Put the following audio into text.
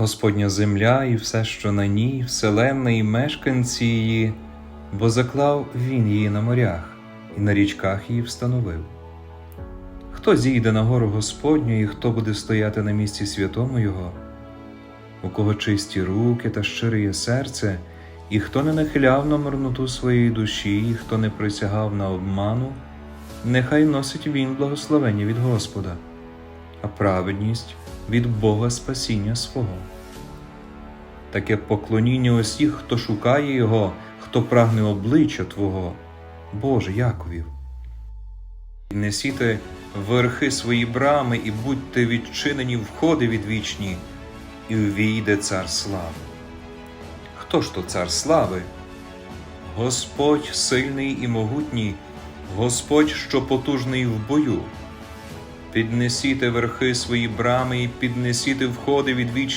Господня земля і все, що на ній, вселенна і мешканці її, бо заклав він її на морях і на річках її встановив. Хто зійде на гору Господню і хто буде стояти на місці святому Його, у кого чисті руки та щире серце, і хто не нахиляв на марноту своєї душі, і хто не присягав на обману, нехай носить він благословення від Господа, а праведність від Бога спасіння свого. Таке поклоніння усіх, хто шукає Його, хто прагне обличчя Твого, Боже Яковів. Несіте верхи свої брами і будьте відчинені входи відвічні, і увійде цар слави. Хто ж то цар слави? Господь сильний і могутній, Господь, що потужний в бою. Піднесіте верхи свої брами і піднесіте входи відвічні.